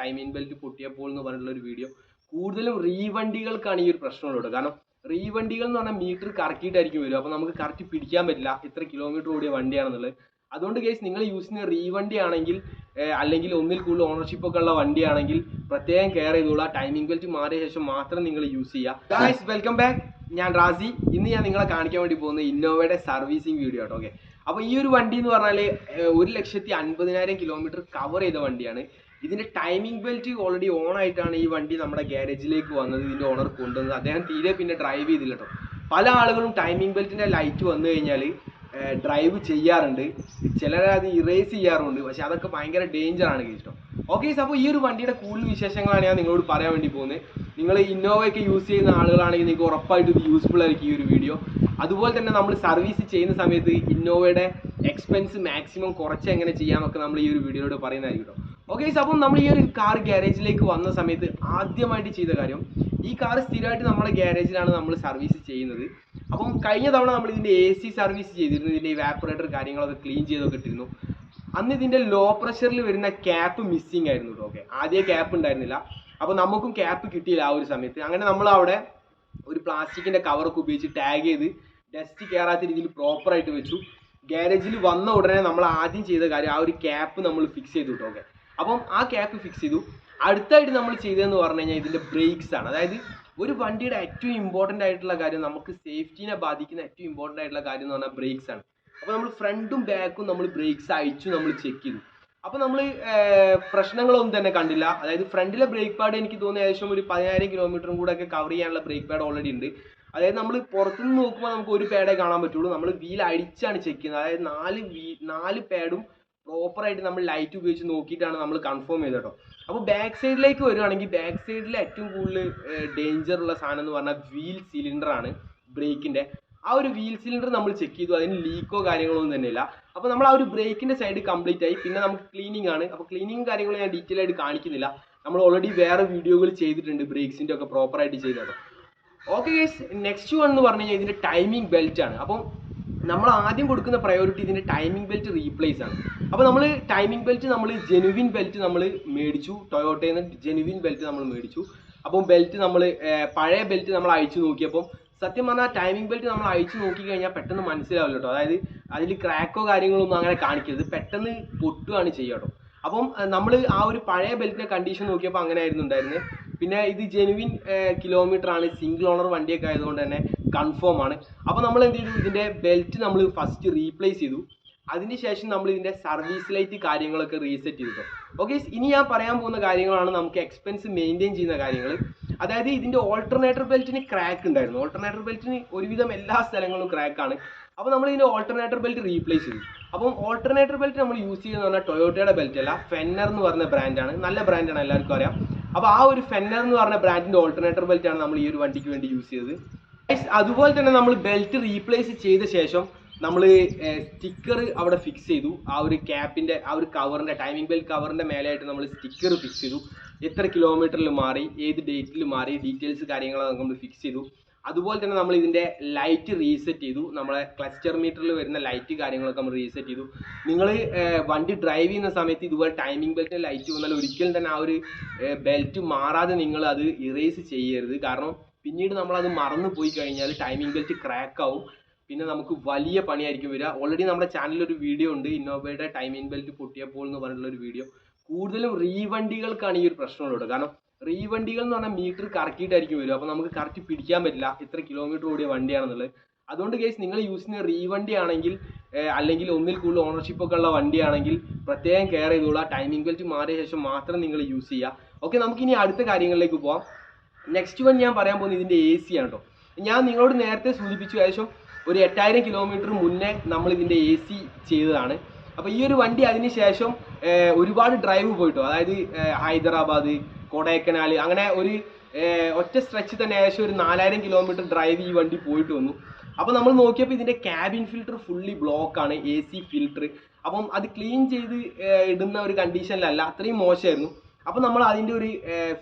Timing belt പൊട്ടിയപ്പോൾ എന്ന് പറഞ്ഞിട്ടുള്ള ഒരു വീഡിയോ കൂടുതലും റീവണ്ടികൾക്കാണ് ഈ ഒരു പ്രശ്നമുള്ളത്. കാരണം റീവണ്ടികൾ എന്ന് പറഞ്ഞാൽ മീറ്റർ കറക്കിയിട്ടായിരിക്കും വരും അപ്പോൾ നമുക്ക് കറക്റ്റ് പിടിക്കാൻ പറ്റില്ല. ഇത്ര കിലോമീറ്റർ ഓടിയ വണ്ടിയാണെന്നുള്ളത്. അതുകൊണ്ട് കേസ് നിങ്ങൾ യൂസ് ചെയ്യുന്ന റീവണ്ടി ആണെങ്കിൽ അല്ലെങ്കിൽ ഒന്നിൽ കൂടുതൽ ഓണർഷിപ്പ് ഒക്കെ ഉള്ള വണ്ടിയാണെങ്കിൽ പ്രത്യേകം കെയർ ചെയ്തോളൂ. ടൈമിംഗ് ബെൽറ്റ് മാറിയ ശേഷം മാത്രം നിങ്ങൾ യൂസ് ചെയ്യുക. ഗായ്സ് വെൽക്കം ബാക്ക് ഞാൻ റാസി. ഇന്ന് ഞാൻ നിങ്ങളെ കാണിക്കാൻ വേണ്ടി പോകുന്നത് ഇന്നോവയുടെ സർവീസിങ് വീഡിയോ ആട്ടോ ഓക്കെ അപ്പോൾ ഈ ഒരു വണ്ടി എന്ന് പറഞ്ഞാൽ ഒരു ലക്ഷത്തി അൻപതിനായിരം കിലോമീറ്റർ കവർ ചെയ്ത വണ്ടിയാണ്. ഇതിന്റെ ടൈമിംഗ് ബെൽറ്റ് ഓൾറെഡി ഓൺ ആയിട്ടാണ് ഈ വണ്ടി നമ്മുടെ ഗ്യാരേജിലേക്ക് വന്നത് ഇതിന്റെ ഓണർ കൊണ്ടുവന്നത്. അദ്ദേഹം തീരെ പിന്നെ ഡ്രൈവ് ചെയ്തില്ല പല ആളുകളും ടൈമിംഗ് ബെൽറ്റിന്റെ ലൈറ്റ് വന്നു കഴിഞ്ഞാൽ ഡ്രൈവ് ചെയ്യാറുണ്ട്. ചിലർ അത് ഇറേസ് ചെയ്യാറുണ്ട് പക്ഷെ അതൊക്കെ ഭയങ്കര ഡേഞ്ചറാണ് കേട്ടോ. ഓക്കെ അപ്പോൾ ഈ ഒരു വണ്ടിയുടെ കൂടുതൽ വിശേഷങ്ങളാണ് ഞാൻ നിങ്ങളോട് പറയാൻ വേണ്ടി പോകുന്നത്. നിങ്ങൾ ഇന്നോവയൊക്കെ യൂസ് ചെയ്യുന്ന ആളുകളാണെങ്കിൽ നിങ്ങൾക്ക് ഉറപ്പായിട്ടും ഇത് യൂസ്ഫുൾ ആയിരിക്കും ഈ ഒരു വീഡിയോ അതുപോലെ തന്നെ നമ്മൾ സർവീസ് ചെയ്യുന്ന സമയത്ത് ഇന്നോവയുടെ എക്സ്പെൻസ് മാക്സിമം കുറച്ച് എങ്ങനെ ചെയ്യാമെന്നൊക്കെ നമ്മൾ ഈ ഒരു വീഡിയോയിലൂടെ പറയുന്നതായിരിക്കും കേട്ടോ ഓക്കെ അപ്പം നമ്മൾ ഈ ഒരു കാർ ഗ്യാരേജിലേക്ക് വന്ന സമയത്ത് ആദ്യമായിട്ട് ചെയ്ത കാര്യം ഈ കാർ സ്ഥിരമായിട്ട് നമ്മുടെ ഗ്യാരേജിലാണ് നമ്മൾ സർവീസ് ചെയ്യുന്നത്. അപ്പം കഴിഞ്ഞ തവണ നമ്മൾ ഇതിന്റെ എ സി സർവീസ് ചെയ്തിരുന്നു ഇതിന്റെ ഇവാപ്പറേറ്റർ കാര്യങ്ങളൊക്കെ ക്ലീൻ ചെയ്തൊക്കെ ഇട്ടിരുന്നു. അന്ന് ഇതിന്റെ ലോ പ്രഷറിൽ വരുന്ന ക്യാപ്പ് മിസ്സിംഗ് ആയിരുന്നു കേട്ടോ ഓക്കെ ആദ്യം ക്യാപ്പ് ഉണ്ടായിരുന്നില്ല. അപ്പോൾ നമുക്കും ക്യാപ്പ് കിട്ടിയില്ല ആ ഒരു സമയത്ത്. അങ്ങനെ നമ്മൾ അവിടെ ഒരു പ്ലാസ്റ്റിക്കിന്റെ കവറൊക്കെ ഉപയോഗിച്ച് ടാഗ് ചെയ്ത് ഡസ്റ്റ് കയറാത്ത രീതിയിൽ പ്രോപ്പർ ആയിട്ട് വെച്ചു. ഗ്യാരേജിൽ വന്ന ഉടനെ നമ്മൾ ആദ്യം ചെയ്ത കാര്യം ആ ഒരു ക്യാപ്പ് നമ്മൾ ഫിക്സ് ചെയ്തു കേട്ടോ ഓക്കെ അപ്പം ആ ക്യാപ്പ് ഫിക്സ് ചെയ്തു. അടുത്തായിട്ട് നമ്മൾ ചെയ്തതെന്ന് പറഞ്ഞു കഴിഞ്ഞാൽ ഇതിന്റെ ബ്രേക്സ് ആണ്. അതായത് ഒരു വണ്ടിയുടെ ഏറ്റവും ഇമ്പോർട്ടന്റ് ആയിട്ടുള്ള കാര്യം നമുക്ക് സേഫ്റ്റിനെ ബാധിക്കുന്ന ഏറ്റവും ഇമ്പോർട്ടന്റ് ആയിട്ടുള്ള കാര്യം എന്ന് പറഞ്ഞാൽ ബ്രേക്സ് ആണ്. അപ്പോൾ നമ്മൾ ഫ്രണ്ടും ബാക്കും നമ്മൾ ബ്രേക്സ് അയച്ചു നമ്മൾ ചെക്ക് ചെയ്തു. അപ്പോൾ നമ്മൾ പ്രശ്നങ്ങളൊന്നും തന്നെ കണ്ടില്ല. അതായത് ഫ്രണ്ടിലെ ബ്രേക്ക് പാഡ് എനിക്ക് തോന്നുന്നു ഏകദേശം ഒരു പതിനായിരം കിലോമീറ്ററും കൂടെ ഒക്കെ കവർ ചെയ്യാനുള്ള ബ്രേക്ക് പാഡ് ഓൾറെഡി ഉണ്ട്. അതായത് നമ്മൾ പുറത്തുനിന്ന് നോക്കുമ്പോൾ നമുക്ക് ഒരു പാഡേ കാണാൻ പറ്റുള്ളൂ. നമ്മൾ വീൽ അടിച്ചാണ് ചെക്ക് ചെയ്യുന്നത്. അതായത് നാല് വീ നാല് പാഡും പ്രോപ്പറായിട്ട് നമ്മൾ ലൈറ്റ് ഉപയോഗിച്ച് നോക്കിയിട്ടാണ് നമ്മൾ കൺഫേം ചെയ്തത് കേട്ടോ അപ്പോൾ ബാക്ക് സൈഡിലേക്ക് വരുവാണെങ്കിൽ ബാക്ക് സൈഡിൽ ഏറ്റവും കൂടുതൽ ഡേഞ്ചർ ഉള്ള സാധനം എന്ന് പറഞ്ഞാൽ വീൽ സിലിണ്ടറാണ് ആണ് ബ്രേക്കിന്റെ ആ ഒരു വീൽ സിലിണ്ടർ നമ്മൾ ചെക്ക് ചെയ്തു അതിന് ലീക്കോ കാര്യങ്ങളോ ഒന്നും ഇല്ല അപ്പോൾ നമ്മൾ ആ ഒരു ബ്രേക്കിന്റെ സൈഡ് കംപ്ലീറ്റ് ആയി പിന്നെ നമുക്ക് ക്ലീനിങ് ആണ്. അപ്പോൾ ക്ലീനിങ് കാര്യങ്ങളും ഞാൻ ഡീറ്റെയിൽ ആയിട്ട് കാണിക്കുന്നില്ല. നമ്മൾ ഓൾറെഡി വേറെ വീഡിയോകൾ ചെയ്തിട്ടുണ്ട് ബ്രേക്സിന്റെ ഒക്കെ പ്രോപ്പർ ആയിട്ട് ചെയ്തത് ഓക്കെ ഗൈസ് നെക്സ്റ്റ് വൺ എന്ന് പറഞ്ഞു കഴിഞ്ഞാൽ ഇതിന്റെ ടൈമിംഗ് ബെൽറ്റ് ആണ്. അപ്പം നമ്മൾ ആദ്യം കൊടുക്കുന്ന പ്രയോറിറ്റി ഇതിന്റെ ടൈമിംഗ് ബെൽറ്റ് റീപ്ലേസ് ആണ്. അപ്പോൾ നമ്മൾ ടൈമിംഗ് ബെൽറ്റ് നമ്മൾ ജെനുവിൻ ബെൽറ്റ് നമ്മൾ മേടിച്ചു. ടൊയോട്ടയിൽ നിന്ന് ജെനുവിൻ ബെൽറ്റ് നമ്മൾ മേടിച്ചു. അപ്പം ബെൽറ്റ് നമ്മൾ പഴയ ബെൽറ്റ് നമ്മൾ അയച്ചു നോക്കിയപ്പം സത്യം പറഞ്ഞാൽ ടൈമിംഗ് ബെൽറ്റ് നമ്മൾ അയച്ചു നോക്കി കഴിഞ്ഞാൽ പെട്ടെന്ന് മനസ്സിലാവില്ല കേട്ടോ അതായത് അതിൽ ക്രാക്കോ കാര്യങ്ങളോ ഒന്നും അങ്ങനെ കാണിക്കരുത്. പെട്ടെന്ന് പൊട്ടുകയാണ് ചെയ്യുക കേട്ടോ അപ്പം നമ്മൾ ആ ഒരു പഴയ ബെൽറ്റിന്റെ കണ്ടീഷൻ നോക്കിയപ്പോൾ അങ്ങനെ ആയിരുന്നു ഉണ്ടായിരുന്നത് പിന്നെ ഇത് ജെനുവിൻ കിലോമീറ്റർ ആണ്. സിംഗിൾ ഓണർ വണ്ടിയൊക്കെ ആയതുകൊണ്ട് തന്നെ കൺഫേം ആണ്. അപ്പോൾ നമ്മൾ എന്ത് ചെയ്തു? ഇതിന്റെ ബെൽറ്റ് നമ്മൾ ഫസ്റ്റ് റീപ്ലേസ് ചെയ്തു. അതിനുശേഷം നമ്മൾ ഇതിന്റെ സർവീസ് ലൈറ്റ് കാര്യങ്ങളൊക്കെ റീസെറ്റ് ചെയ്തു ഓക്കെ ഇനി ഞാൻ പറയാൻ പോകുന്ന കാര്യങ്ങളാണ് നമുക്ക് എക്സ്പെൻസ് മെയിന്റെയിൻ ചെയ്യുന്ന കാര്യങ്ങൾ അതായത് ഇതിന്റെ ഓൾട്ടർനേറ്റർ ബെൽറ്റിന് ക്രാക്ക് ഉണ്ടായിരുന്നു. ഓൾട്ടർനേറ്റർ ബെൽറ്റിന് ഒരുവിധം എല്ലാ സ്ഥലങ്ങളും ക്രാക്കാണ് അപ്പോൾ നമ്മൾ ഇതിന്റെ ഓൾട്ടർനേറ്റർ ബെൽറ്റ് റീപ്ലേസ് ചെയ്തു. അപ്പം ഓൾട്ടർനേറ്റർ ബെൽറ്റ് നമ്മൾ യൂസ് ചെയ്യുന്നത് പറഞ്ഞാൽ ടൊയോട്ടയുടെ ബെൽറ്റ് അല്ല ഫെന്നർ എന്ന് പറഞ്ഞ ബ്രാൻഡാണ് നല്ല ബ്രാൻഡാണ് എല്ലാവർക്കും അറിയാം. അപ്പോൾ ആ ഒരു ഫെന്നർ എന്ന് പറഞ്ഞ ബ്രാൻഡിന്റെ ഓൾട്ടർനേറ്റർ ബെൽറ്റ് ആണ് നമ്മൾ ഈ ഒരു വണ്ടിക്ക് വേണ്ടി യൂസ് ചെയ്തത്. അതുപോലെ തന്നെ നമ്മൾ ബെൽറ്റ് റീപ്ലേസ് ചെയ്ത ശേഷം നമ്മൾ സ്റ്റിക്കർ അവിടെ ഫിക്സ് ചെയ്തു. ആ ഒരു ക്യാപ്പിന്റെ ആ ഒരു കവറിന്റെ ടൈമിംഗ് ബെൽറ്റ് കവറിന്റെ മേലെയായിട്ട് നമ്മൾ സ്റ്റിക്കർ ഫിക്സ് ചെയ്തു. എത്ര കിലോമീറ്ററിൽ മാറി ഏത് ഡേറ്റിൽ മാറി ഡീറ്റെയിൽസ് കാര്യങ്ങളൊക്കെ നമ്മൾ ഫിക്സ് ചെയ്തു. അതുപോലെ തന്നെ നമ്മൾ ഇതിന്റെ ലൈറ്റ് റീസെറ്റ് ചെയ്തു. നമ്മളെ ക്ലസ്റ്റർ മീറ്ററിൽ വരുന്ന ലൈറ്റ് കാര്യങ്ങളൊക്കെ നമ്മൾ റീസെറ്റ് ചെയ്തു. നിങ്ങൾ വണ്ടി ഡ്രൈവ് ചെയ്യുന്ന സമയത്ത് ഇതുപോലെ ടൈമിംഗ് ബെൽറ്റിന് ലൈറ്റ് വന്നാൽ ഒരിക്കലും തന്നെ ആ ഒരു ബെൽറ്റ് മാറാതെ നിങ്ങൾ അത് ഇറേസ് ചെയ്യരുത്. കാരണം പിന്നീട് നമ്മൾ അത് മറന്നു പോയി കഴിഞ്ഞാൽ ടൈമിംഗ് ബെൽറ്റ് ക്രാക്ക് ആവും. പിന്നെ നമുക്ക് വലിയ പണിയായിരിക്കും വരിക. ഓൾറെഡി നമ്മുടെ ചാനലിൽ ഒരു വീഡിയോ ഉണ്ട്. ഇന്നോവയുടെ ടൈമിംഗ് ബെൽറ്റ് പൊട്ടിയപ്പോൾ എന്ന് പറഞ്ഞിട്ടുള്ള ഒരു വീഡിയോ കൂടുതലും റീവണ്ടികൾക്കാണ് ഈ ഒരു പ്രശ്നമുള്ളത്. കാരണം റീവണ്ടികൾ എന്ന് പറഞ്ഞാൽ മീറ്റർ കറക്കിയിട്ടായിരിക്കും വരിക. അപ്പോൾ നമുക്ക് കറക്റ്റ് പിടിക്കാൻ പറ്റില്ല. എത്ര കിലോമീറ്റർ ഓടിയ വണ്ടിയാണെന്നുള്ളത്. അതുകൊണ്ട് കേസ് നിങ്ങൾ യൂസ് ചെയ്യുന്ന റീവണ്ടി ആണെങ്കിൽ അല്ലെങ്കിൽ ഒന്നിൽ കൂടുതൽ ഓണർഷിപ്പ് ഒക്കെ ഉള്ള വണ്ടിയാണെങ്കിൽ പ്രത്യേകം കെയർ ചെയ്തോളാം. ടൈമിംഗ് ബെൽറ്റ് മാറിയ ശേഷം മാത്രം നിങ്ങൾ യൂസ് ചെയ്യുക. ഓക്കെ നമുക്ക് ഇനി അടുത്ത കാര്യങ്ങളിലേക്ക് പോവാം. നെക്സ്റ്റ് വൺ ഞാൻ പറയാൻ പോകുന്നത് ഇതിന്റെ എ സി ആണ് കേട്ടോ ഞാൻ നിങ്ങളോട് നേരത്തെ സൂചിപ്പിച്ചു ഏകദേശം ഒരു എട്ടായിരം കിലോമീറ്റർ മുന്നേ നമ്മൾ ഇതിന്റെ എ സി ചെയ്തതാണ്. അപ്പോൾ ഈ ഒരു വണ്ടി അതിന് ശേഷം ഒരുപാട് ഡ്രൈവ് പോയിട്ടോ. അതായത് ഹൈദരാബാദ് കൊടൈക്കനാൽ അങ്ങനെ ഒരു ഒറ്റ സ്ട്രെച്ച് തന്നെ ഏകദേശം ഒരു നാലായിരം കിലോമീറ്റർ ഡ്രൈവ് ഈ വണ്ടി പോയിട്ട് വന്നു. അപ്പോൾ നമ്മൾ നോക്കിയപ്പോൾ ഇതിന്റെ ക്യാബിൻ ഫിൽറ്റർ ഫുള്ളി ബ്ലോക്ക് ആണ് എ സി ഫിൽറ്റർ അപ്പം അത് ക്ലീൻ ചെയ്ത് ഇടുന്ന ഒരു കണ്ടീഷനിലല്ല അത്രയും മോശമായിരുന്നു. അപ്പോൾ നമ്മൾ അതിന്റെ ഒരു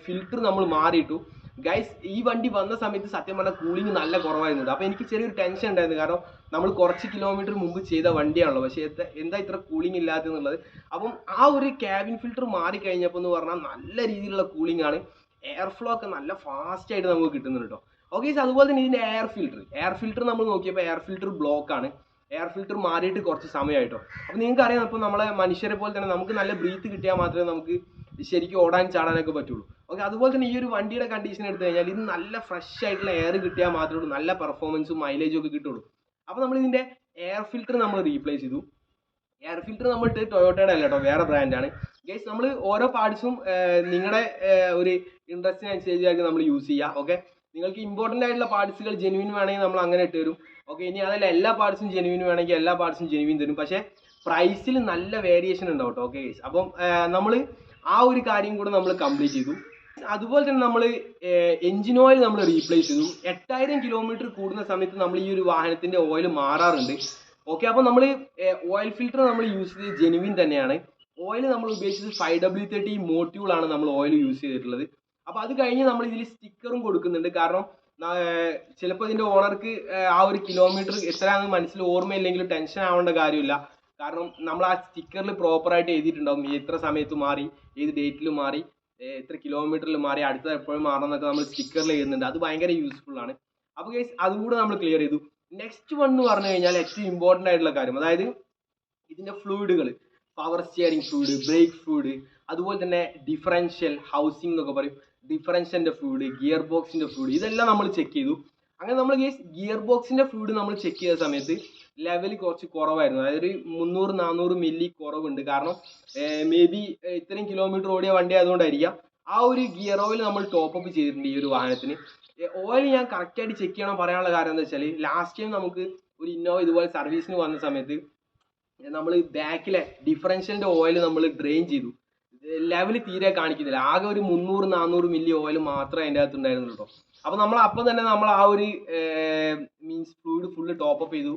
ഫിൽറ്റർ നമ്മൾ മാറിയിട്ടു. ഗൈസ് ഈ വണ്ടി വന്ന സമയത്ത് സത്യം പറഞ്ഞാൽ കൂളിംഗ് നല്ല കുറവായിരുന്നു അപ്പോൾ എനിക്ക് ചെറിയൊരു ടെൻഷൻ ഉണ്ടായിരുന്നു. കാരണം നമ്മൾ കുറച്ച് കിലോമീറ്റർ മുമ്പ് ചെയ്ത വണ്ടിയാണല്ലോ. പക്ഷേ എന്താ ഇത്ര കൂളിംഗ് ഇല്ലാത്തെന്നുള്ളത് അപ്പം ആ ഒരു ക്യാബിൻ ഫിൽറ്റർ മാറി കഴിഞ്ഞപ്പോൾ എന്ന് പറഞ്ഞാൽ നല്ല രീതിയിലുള്ള കൂളിംഗ് ആണ്. എയർ ഫ്ലോ ഒക്കെ നല്ല ഫാസ്റ്റ് ആയിട്ട് നമുക്ക് കിട്ടുന്നുണ്ട് കേട്ടോ ഓക്കെ അതുപോലെ തന്നെ ഇതിന്റെ എയർ ഫിൽറ്റർ എയർ ഫിൽറ്റർ നമ്മൾ നോക്കിയപ്പോൾ എയർ ഫിൽറ്റർ ബ്ലോക്ക് ആണ്. എയർ ഫിൽറ്റർ മാറിയിട്ട് കുറച്ച് സമയമായിട്ടോ അപ്പോൾ നിങ്ങൾക്ക് അറിയാം ഇപ്പോൾ നമ്മളെ മനുഷ്യരെ പോലെ തന്നെ നമുക്ക് നല്ല ബ്രീത്ത് കിട്ടിയാൽ മാത്രമേ നമുക്ക് ശരിക്കും ഓടാൻ ചാടാനൊക്കെ പറ്റുള്ളൂ. ഓക്കെ അതുപോലെ തന്നെ ഈ ഒരു വണ്ടിയുടെ കണ്ടീഷൻ എടുത്തു കഴിഞ്ഞാൽ ഇത് നല്ല ഫ്രഷ് ആയിട്ടുള്ള എയർ കിട്ടിയാൽ മാത്രമേ ഉള്ളൂ നല്ല പെർഫോമൻസും മൈലേജും ഒക്കെ കിട്ടുള്ളൂ. അപ്പോൾ നമ്മൾ ഇതിന്റെ എയർ ഫിൽറ്റർ നമ്മൾ റീപ്ലേസ് ചെയ്തു. എയർ ഫിൽറ്റർ നമ്മൾ ടൊയോട്ടയുടെ അല്ല കേട്ടോ വേറെ ബ്രാൻഡാണ് ഗൈസ് നമ്മൾ ഓരോ പാർട്സും നിങ്ങളുടെ ഒരു ഇൻട്രസ്റ്റിനനുസരിച്ചായിരിക്കും നമ്മൾ യൂസ് ചെയ്യുക ഓക്കെ നിങ്ങൾക്ക് ഇമ്പോർട്ടന്റ് ആയിട്ടുള്ള പാർട്സുകൾ ജെനുവിൻ വേണമെങ്കിൽ നമ്മൾ അങ്ങനെ ഇട്ട് തരും. ഓക്കെ ഇനി അതല്ല എല്ലാ പാർട്സും ജെനുവിൻ വേണമെങ്കിൽ എല്ലാ പാർട്സും ജെനുവിൻ തരും. പക്ഷേ പ്രൈസിൽ നല്ല വേരിയേഷൻ ഉണ്ടാവും കേട്ടോ ഓക്കെ ഗൈസ് അപ്പം നമ്മൾ ആ ഒരു കാര്യം കൂടെ നമ്മൾ കംപ്ലീറ്റ് ചെയ്തു. അതുപോലെ തന്നെ നമ്മൾ എഞ്ചിൻ ഓയിൽ നമ്മൾ റീപ്ലേസ് ചെയ്തു. എട്ടായിരം കിലോമീറ്റർ കൂടുന്ന സമയത്ത് നമ്മൾ ഈ ഒരു വാഹനത്തിന്റെ ഓയിൽ മാറാറുണ്ട്. ഓക്കെ അപ്പോൾ നമ്മൾ ഓയിൽ ഫിൽറ്റർ നമ്മൾ യൂസ് ചെയ്ത് ജെനുവിൻ തന്നെയാണ്. ഓയിൽ നമ്മൾ ഉപയോഗിച്ചത് ഫൈവ് ഡബ്ല്യു തേർട്ടി മോട്യൂൾ ആണ് നമ്മൾ ഓയിൽ യൂസ് ചെയ്തിട്ടുള്ളത്. അപ്പോൾ അത് കഴിഞ്ഞ് നമ്മൾ ഇതിൽ സ്റ്റിക്കറും കൊടുക്കുന്നുണ്ട്. കാരണം ചിലപ്പോൾ ഇതിന്റെ ഓണർക്ക് ആ ഒരു കിലോമീറ്റർ എത്രയാണെന്ന് മനസ്സിൽ ഓർമ്മയില്ലെങ്കിലും ടെൻഷൻ ആവേണ്ട കാര്യമില്ല. കാരണം നമ്മൾ ആ സ്റ്റിക്കറിൽ പ്രോപ്പറായിട്ട് എഴുതിയിട്ടുണ്ടാവും. എത്ര സമയത്ത് മാറി ഏത് ഡേറ്റിൽ മാറി എത്ര കിലോമീറ്ററിൽ മാറി അടുത്ത എപ്പോഴും മാറണം എന്നൊക്കെ നമ്മൾ സ്റ്റിക്കറിൽ എഴുതുന്നുണ്ട്. അത് ഭയങ്കര യൂസ്ഫുൾ ആണ്. അപ്പോൾ ഗൈസ് അതുകൂടെ നമ്മൾ ക്ലിയർ ചെയ്തു. നെക്സ്റ്റ് വൺ എന്ന് പറഞ്ഞു കഴിഞ്ഞാൽ ഏറ്റവും ഇമ്പോർട്ടന്റ് ആയിട്ടുള്ള കാര്യം. അതായത് ഇതിന്റെ ഫ്ലൂയിഡുകൾ power steering fluid brake fluid അതുപോലെ തന്നെ ഡിഫറൻഷ്യൽ ഹൗസിംഗ് എന്നൊക്കെ പറയും. ഡിഫറൻഷ്യന്റെ ഫ്ലൂയിഡ് ഗിയർ ബോക്സിന്റെ ഫ്ലൂയിഡ് ഇതെല്ലാം നമ്മൾ ചെക്ക് ചെയ്തു. അങ്ങനെ നമ്മൾ ഗിയർ ബോക്സിന്റെ ഫ്ലൂയിഡ് നമ്മൾ ചെക്ക് ചെയ്ത സമയത്ത് ലെവൽ കുറച്ച് കുറവായിരുന്നു. അതായത് ഒരു മുന്നൂറ് നാനൂറ് മില്ലി കുറവുണ്ട്. കാരണം മേ ബി ഇത്രയും കിലോമീറ്റർ ഓടിയ വണ്ടി ആയതുകൊണ്ടായിരിക്കാം ആ ഒരു ഗിയർ ഓയിൽ നമ്മൾ ടോപ്പ് അപ്പ് ചെയ്തിട്ടുണ്ട് ഈ ഒരു വാഹനത്തിന്. ഓയിൽ ഞാൻ കറക്റ്റ് ആയിട്ട് ചെക്ക് ചെയ്യണം പറയാനുള്ള കാരണം എന്താ വെച്ചാൽ ലാസ്റ്റ് ടൈം നമുക്ക് ഒരു ഇന്നോവ ഇതുപോലെ സർവീസിന് വന്ന സമയത്ത് നമ്മൾ ബാക്കിലെ ഡിഫറൻഷ്യലിന്റെ ഓയിൽ നമ്മൾ ഡ്രെയിൻ ചെയ്തു. ലെവൽ തീരെ കാണിക്കുന്നില്ല. ആകെ ഒരു മുന്നൂറ് നാനൂറ് മില്ലി ഓയിൽ മാത്രമേ അതിന്റെ അകത്ത് ഉണ്ടായിരുന്നുള്ളൂ അപ്പോൾ നമ്മൾ അപ്പം തന്നെ നമ്മൾ ആ ഒരു means fluid full top up ചെയ്തു.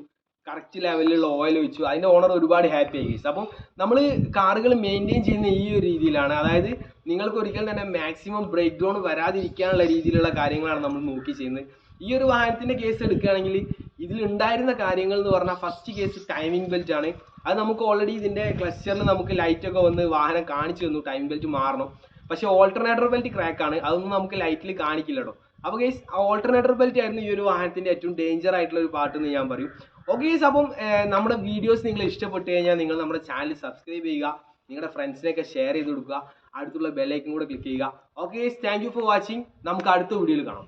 കറക്റ്റ് ലെവലിലുള്ള ഓയിൽ ഒഴിച്ചു. അതിന്റെ ഓണർ ഒരുപാട് ഹാപ്പി ആയി അപ്പം നമ്മൾ കാറുകൾ മെയിന്റെയിൻ ചെയ്യുന്ന ഈ ഒരു രീതിയിലാണ്. അതായത് നിങ്ങൾക്ക് ഒരിക്കലും തന്നെ മാക്സിമം ബ്രേക്ക് ഡൗൺ വരാതിരിക്കാനുള്ള രീതിയിലുള്ള കാര്യങ്ങളാണ് നമ്മൾ നോക്കി ചെയ്യുന്നത്. ഈ ഒരു വാഹനത്തിന്റെ കേസ് എടുക്കുകയാണെങ്കിൽ ഇതിൽ ഉണ്ടായിരുന്ന കാര്യങ്ങൾ എന്ന് പറഞ്ഞാൽ ഫസ്റ്റ് കേസ് ടൈമിംഗ് ബെൽറ്റ് ആണ്. അത് നമുക്ക് ഓൾറെഡി ഇതിന്റെ ക്ലസ്റ്ററിൽ നമുക്ക് ലൈറ്റ് ഒക്കെ വന്ന് വാഹനം കാണിച്ചു തന്നു ടൈം ബെൽറ്റ് മാറണം. പക്ഷേ ഓൾട്ടർനേറ്റർ ബെൽറ്റ് ആണ്. അതൊന്നും നമുക്ക് ലൈറ്റിൽ കാണിക്കില്ലടോ കേട്ടോ അപ്പോൾ ഗൈസ് ഓൾട്ടർനേറ്റർ ബെൽറ്റ് ആയിരുന്നു ഈ ഒരു വാഹനത്തിന്റെ ഏറ്റവും ഡേഞ്ചർ ആയിട്ടുള്ള ഒരു പാർട്ട് എന്ന് ഞാൻ പറയും. ഓക്കെ ഗൈസ് അപ്പം നമ്മുടെ വീഡിയോസ് നിങ്ങൾ ഇഷ്ടപ്പെട്ട് കഴിഞ്ഞാൽ നിങ്ങൾ നമ്മുടെ ചാനൽ സബ്സ്ക്രൈബ് ചെയ്യുക നിങ്ങളുടെ ഫ്രണ്ട്സിനെയൊക്കെ ഷെയർ ചെയ്ത് കൊടുക്കുക അടുത്തുള്ള ബെല്ലൈക്കും കൂടെ ക്ലിക്ക് ചെയ്യുക. Okay guys thank you for watching നമുക്ക് അടുത്ത വീഡിയോയിൽ കാണാം.